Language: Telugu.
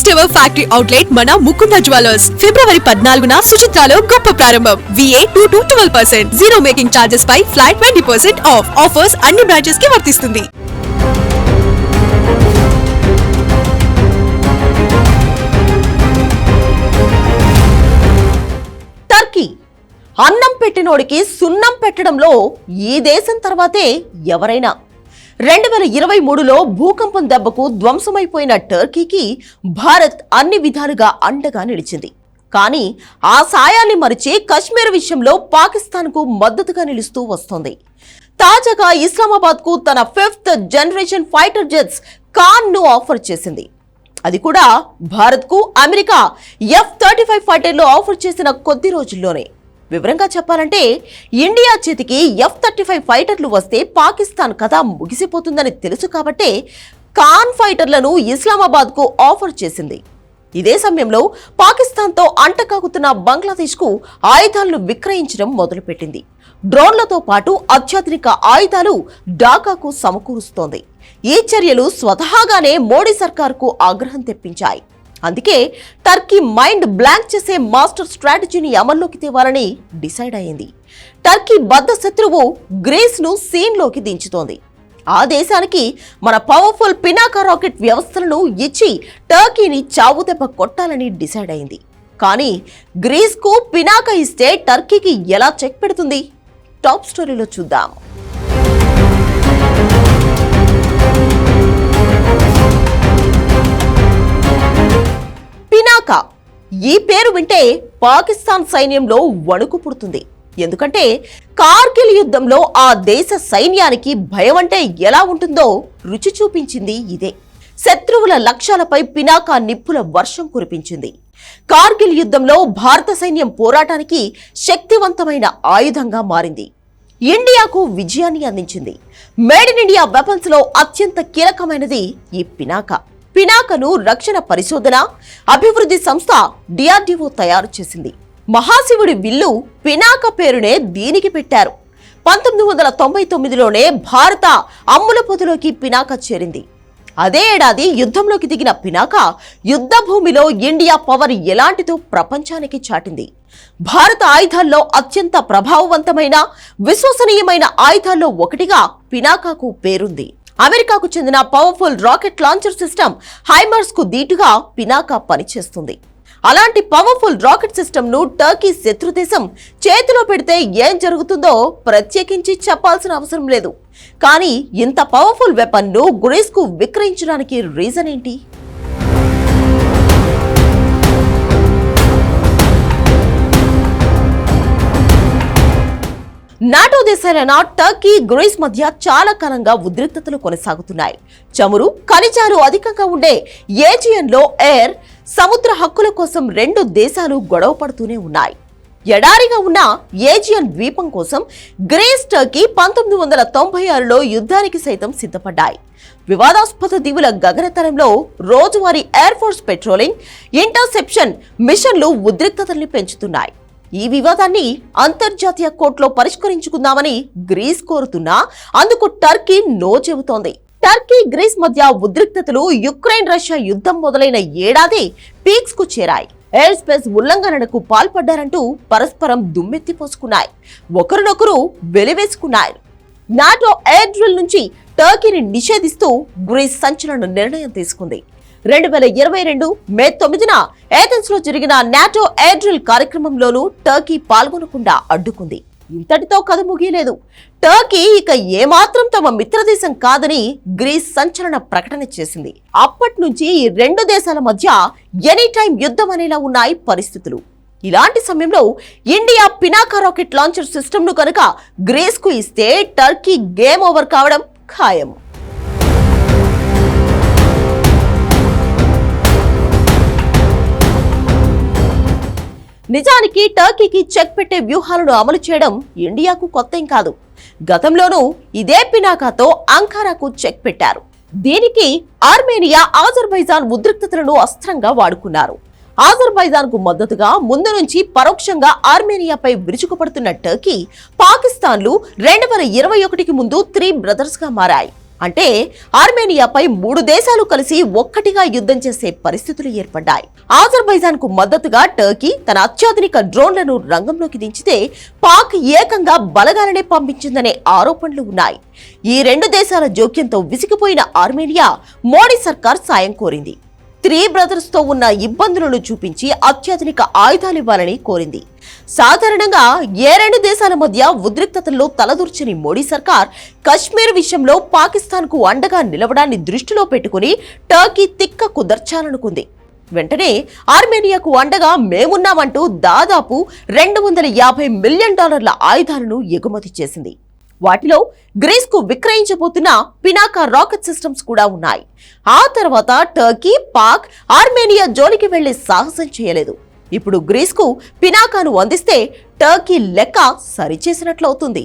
ఫస్ట్ ఎవర్ ఫ్యాక్టరీ అవుట్లెట్ మన ముకుంద జ్యువెలర్స్. ఫిబ్రవరి పద్నాలుగున సుచిత్రాలో గొప్ప ప్రారంభం. VA two to twelve percent zero making charges pi flat twenty percent off offers అన్ని బ్రాంచెస్కి వర్తిస్తుంది. టర్కీ. అన్నం పెట్టినోడికి సున్నం పెట్టడంలో ఈ దేశం తర్వాతే ఎవరైనా? రెండు వేల ఇరవై మూడులో భూకంపం దెబ్బకు ధ్వంసమైపోయిన టర్కీకి భారత్ అన్ని విధాలుగా అండగా నిలిచింది. కానీ ఆ సాయాన్ని మరిచి కశ్మీర్ విషయంలో పాకిస్తాన్కు మద్దతుగా నిలుస్తూ వస్తోంది. తాజాగా ఇస్లామాబాద్కు తన ఫిఫ్త్ జనరేషన్ ఫైటర్ జెట్స్ కాన్ను ఆఫర్ చేసింది. అది కూడా భారత్కు అమెరికా ఎఫ్ థర్టీ ఫైవ్ ఫైటర్లు ఆఫర్ చేసిన కొద్ది రోజుల్లోనే. వివరంగా చెప్పాలంటే ఇండియా చేతికి ఎఫ్ థర్టీ ఫైవ్ ఫైటర్లు వస్తే పాకిస్తాన్ కథ ముగిసిపోతుందని తెలుసు కాబట్టే ఖాన్ ఫైటర్లను ఇస్లామాబాద్కు ఆఫర్ చేసింది. ఇదే సమయంలో పాకిస్తాన్తో అంటకాగుతున్న బంగ్లాదేశ్కు ఆయుధాలను విక్రయించడం మొదలుపెట్టింది. డ్రోన్లతో పాటు అత్యాధునిక ఆయుధాలు ఢాకాకు సమకూరుస్తోంది. ఈ చర్యలు స్వతహాగానే మోడీ సర్కార్కు ఆగ్రహం తెప్పించాయి. అందుకే టర్కీ మైండ్ బ్లాంక్ చేసే మాస్టర్ స్ట్రాటజీని అమల్లోకి తేవాలని డిసైడ్ అయింది టర్కీ బద్ద శత్రువు గ్రేస్ను సీన్లోకి దించుతోంది. ఆ దేశానికి మన పవర్ఫుల్ పినాకా రాకెట్ వ్యవస్థలను ఇచ్చి టర్కీని చావుదెబ్బ కొట్టాలని డిసైడ్ అయింది కానీ గ్రీస్కు పినాకా ఇస్తే టర్కీకి ఎలా చెక్ పెడుతుంది? టాప్ స్టోరీలో చూద్దాం. ఈ పేరు వింటే పాకిస్తాన్ సైన్యంలో వణుకు పుడుతుంది. ఎందుకంటే కార్గిల్ యుద్ధంలో ఆ దేశ సైన్యానికి భయం అంటే ఎలా ఉంటుందో రుచి చూపించింది ఇదే. శత్రువుల లక్ష్యాలపై పినాకా నిప్పుల వర్షం కురిపించింది. కార్గిల్ యుద్ధంలో భారత సైన్యం పోరాటానికి శక్తివంతమైన ఆయుధంగా మారింది. ఇండియాకు విజయాన్ని అందించింది. మేడ్ ఇన్ ఇండియా వెపన్స్లో అత్యంత కీలకమైనది ఈ పినాకా. పినాకను రక్షణ పరిశోధన అభివృద్ధి సంస్థ డిఆర్డిఓ తయారు చేసింది. మహాశివుడి విల్లు పినాక పేరునే దీనికి పెట్టారు. పంతొమ్మిది వందల తొంభై తొమ్మిదిలోనే భారత అమ్ముల పొదిలోకి పినాక చేరింది. అదే ఏడాది యుద్ధంలోకి దిగిన పినాక యుద్ధ భూమిలో ఇండియా పవర్ ఎలాంటిదో ప్రపంచానికి చాటింది. భారత ఆయుధాల్లో అత్యంత ప్రభావవంతమైన విశ్వసనీయమైన ఆయుధాల్లో ఒకటిగా పినాకాకు పేరుంది. అమెరికాకు చెందిన పవర్ఫుల్ రాకెట్ లాంచర్ సిస్టమ్ హైమర్స్కు దీటుగా పినాకా పనిచేస్తుంది. అలాంటి పవర్ఫుల్ రాకెట్ సిస్టమ్ను టర్కీ శత్రుదేశం చేతిలో పెడితే ఏం జరుగుతుందో ప్రత్యేకించి చెప్పాల్సిన అవసరం లేదు. కానీ ఇంత పవర్ఫుల్ వెపన్ను గ్రీస్కు విక్రయించడానికి రీజన్ ఏంటి? నాటో దేశాలైన టర్కీ గ్రీస్ మధ్య చాలా కాలంగా ఉద్రిక్తతలు కొనసాగుతున్నాయి. చమురు ఖనిజాలు అధికంగా ఉండే ఏజియన్లో ఎయిర్ సముద్ర హక్కుల కోసం రెండు దేశాలు గొడవ పడుతూనే ఉన్నాయి. ఎడారిగా ఉన్న ఏజియన్ ద్వీపం కోసం గ్రీస్ టర్కీ పంతొమ్మిది వందల తొంభై ఆరులో యుద్ధానికి సైతం సిద్ధపడ్డాయి. వివాదాస్పద దీవుల గగనతలంలో రోజువారీ ఎయిర్ ఫోర్స్ పెట్రోలింగ్ ఇంటర్సెప్షన్ మిషన్లు ఉద్రిక్తతల్ని పెంచుతున్నాయి. ఈ వివాదాన్ని అంతర్జాతీయ కోర్టులో పరిష్కరించుకుందామని గ్రీస్ కోరుతున్నా అందుకు టర్కీ నో చెబుతోంది. టర్కీ గ్రీస్ మధ్య ఉద్రిక్తతలు యుక్రెయిన్ రష్యా యుద్ధం మొదలైన ఏడాది పీక్స్కు చేరాయి. ఎయిర్ స్పేస్ ఉల్లంఘనకు పాల్పడ్డారంటూ పరస్పరం దుమ్మెత్తి పోసుకున్నాయి. ఒకరినొకరు వెలివేసుకున్నారు. నాటో ఎయిర్ డ్రిల్ నుంచి టర్కీని నిషేధిస్తూ గ్రీస్ సంచలన నిర్ణయం తీసుకుంది. రెండు వేల ఇరవై రెండు మే తొమ్మిదిన ఏథెన్స్లో జరిగిన నాటో ఎయిర్డ్రిల్ కార్యక్రమంలోనూ టర్కీ పాల్గొనకుండా అడ్డుకుంది. ఇంతటితో కథ ముగియలేదు. టర్కీ ఇక ఏమాత్రం తమ మిత్రదేశం కాదని గ్రీస్ సంచలన ప్రకటన చేసింది. అప్పటి నుంచి ఈ రెండు దేశాల మధ్య ఎనీ టైం యుద్ధం అనేలా ఉన్నాయి పరిస్థితులు. ఇలాంటి సమయంలో ఇండియా పినాకా రాకెట్ లాంచర్ సిస్టమ్ను కనుక గ్రీస్కు ఇస్తే టర్కీ గేమ్ ఓవర్ కావడం ఖాయం. నిజానికి టర్కీకి చెక్ పెట్టే వ్యూహాలను అమలు చేయడం ఇండియాకు కొత్త కాదు. గతంలోనూ ఇదే పినాకాతో అంకారాకు చెక్ పెట్టారు. దీనికి ఆర్మేనియా ఆజర్బైజాన్ ఉద్రిక్తతలను అస్త్రంగా వాడుకున్నారు. ఆజర్బైజాన్కు మద్దతుగా ముందు నుంచి పరోక్షంగా ఆర్మేనియాపై విరుచుకుపడుతున్న టర్కీ పాకిస్తాన్లు రెండు వేల ఇరవై ఒకటికి ముందు త్రీ బ్రదర్స్గా మారాయి. అంటే ఆర్మేనియాపై మూడు దేశాలు కలిసి ఒక్కటిగా యుద్ధం చేసే పరిస్థితులు ఏర్పడ్డాయి. ఆజర్బైజాన్కు మద్దతుగా టర్కీ తన అత్యాధునిక డ్రోన్లను రంగంలోకి దించితే పాక్ ఏకంగా బలగాలనే పంపించిందనే ఆరోపణలు ఉన్నాయి. ఈ రెండు దేశాల జోక్యంతో విసిగిపోయిన ఆర్మేనియా మోడీ సర్కార్ సాయం కోరింది. త్రీ బ్రదర్స్తో ఉన్న ఇబ్బందులను చూపించి అత్యాధునిక ఆయుధాలు ఇవ్వాలని కోరింది. సాధారణంగా ఏ రెండు దేశాల మధ్య ఉద్రిక్తతల్లో తలదూర్చని మోడీ సర్కార్ కశ్మీర్ విషయంలో పాకిస్తాన్కు అండగా నిలవడాన్ని దృష్టిలో పెట్టుకుని టర్కీ తిక్క కుదర్చాలనుకుంది. వెంటనే ఆర్మేనియాకు అండగా మేమున్నామంటూ దాదాపు రెండు వందల యాభై మిలియన్ డాలర్ల ఆయుధాలను ఎగుమతి చేసింది. వాటిలో గ్రీస్కు విక్రయించబోతున్న పినాకా రాకెట్ సిస్టమ్స్ కూడా ఉన్నాయి. ఆ తర్వాత టర్కీ పాక్ ఆర్మేనియా జోలికి వెళ్ళే సాహసం చేయలేదు. ఇప్పుడు గ్రీస్కు పినాకాను అందిస్తే టర్కీ లెక్క సరిచేసినట్లవుతుంది